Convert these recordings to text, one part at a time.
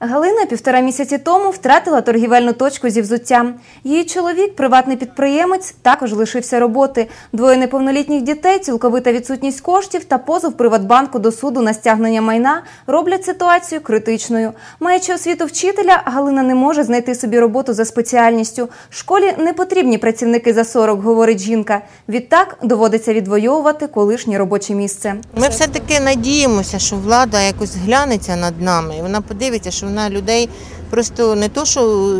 Галина півтора місяці тому втратила торгівельну точку зі взуттям. Її чоловік, приватний підприємець, також лишився роботи. Двоє неповнолітніх дітей, цілковита відсутність коштів та позов Приватбанку до суду на стягнення майна роблять ситуацію критичною. Маючи освіту вчителя, Галина не може знайти собі роботу за спеціальністю. Школі не потрібні працівники за 40, говорить жінка. Відтак доводиться відвоювати колишнє робоче місце. Ми все-таки надіємося, що влада якось глянеться над нами, і вона подивиться, що вона людей просто не то, що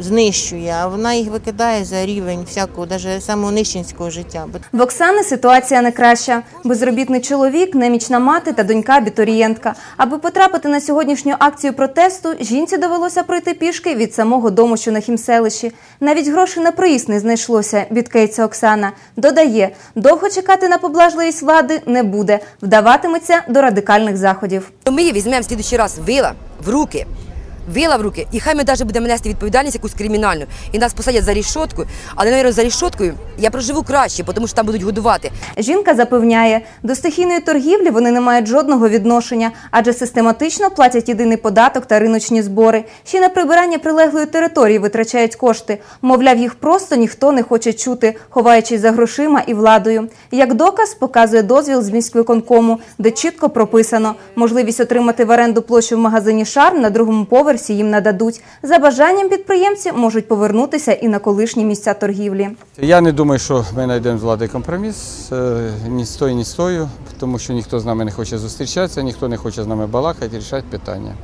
знищує, а вона їх викидає за рівень всякого, навіть самого нищенського життя. В Оксани ситуація не краща. Безробітний чоловік, немічна мати та донька абітурієнтка. Аби потрапити на сьогоднішню акцію протесту, жінці довелося пройти пішки від самого дому, що на хімселищі. Навіть грошей на проїзд не знайшлося, бідкається Оксана. Додає, довго чекати на поблажливість влади не буде, вдаватиметься до радикальних заходів. Ми її візьмемо в слідуючий раз вила в руки. Вила в руки, і хай ми навіть будемо нести відповідальність якусь кримінальну, і нас посадять за рішотку, але навіть за рішоткою я проживу краще, тому що там будуть годувати. Жінка запевняє, до стихійної торгівлі вони не мають жодного відношення, адже систематично платять єдиний податок та риночні збори. Ще на прибирання прилеглої території витрачають кошти. Мовляв, їх просто ніхто не хоче чути, ховаючись за грошима і владою. Як доказ показує дозвіл з міськвиконкому, де чітко прописано можливість отримати в оренду площу в магазині Шарм на другому поверсі їм нададуть. За бажанням підприємці можуть повернутися і на колишні місця торгівлі. Я не думаю, що ми знайдемо з влади компроміс е, ні з ні з тою, тому що ніхто з нами не хоче зустрічатися, ніхто не хоче з нами балакати, рішати питання.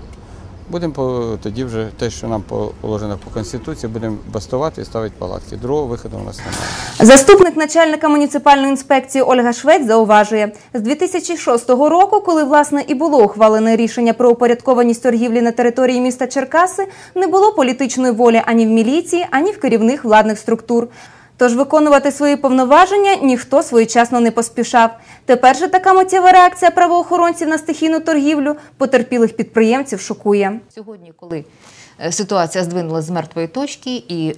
Будемо тоді вже те, що нам положено по Конституції, будемо бастувати і ставити палатки. Другого виходу у нас немає. Заступник начальника муніципальної інспекції Ольга Швець зауважує, з 2006 року, коли власне і було ухвалене рішення про упорядкованість торгівлі на території міста Черкаси, не було політичної волі ані в міліції, ані в керівних владних структур. Тож виконувати свої повноваження ніхто своєчасно не поспішав. Тепер же така миттєва реакція правоохоронців на стихійну торгівлю потерпілих підприємців шокує. Сьогодні, коли е, ситуація здвинулася з мертвої точки, і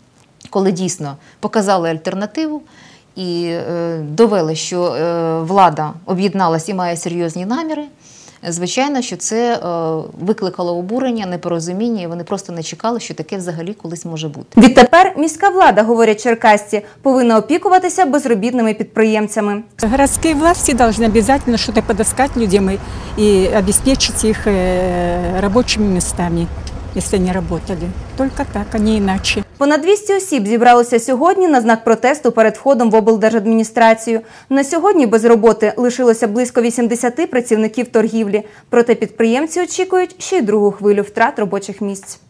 коли дійсно показали альтернативу і е, довели, що е, влада об'єдналась і має серйозні наміри. е, Звичайно, що це е, викликало обурення, непорозуміння, і вони просто не чекали, що таке взагалі колись може бути. Відтепер міська влада, говорять черкасці, повинна опікуватися безробітними підприємцями. Городские власти должны обязательно что-то подыскать людям и, и обеспечить их э, рабочими местами, если они работали. Только так, а не иначе. Понад 200 осіб зібралося сьогодні на знак протесту перед входом в облдержадміністрацію. На сьогодні без роботи лишилося близько 80 працівників торгівлі. Проте підприємці очікують ще й другу хвилю втрат робочих місць.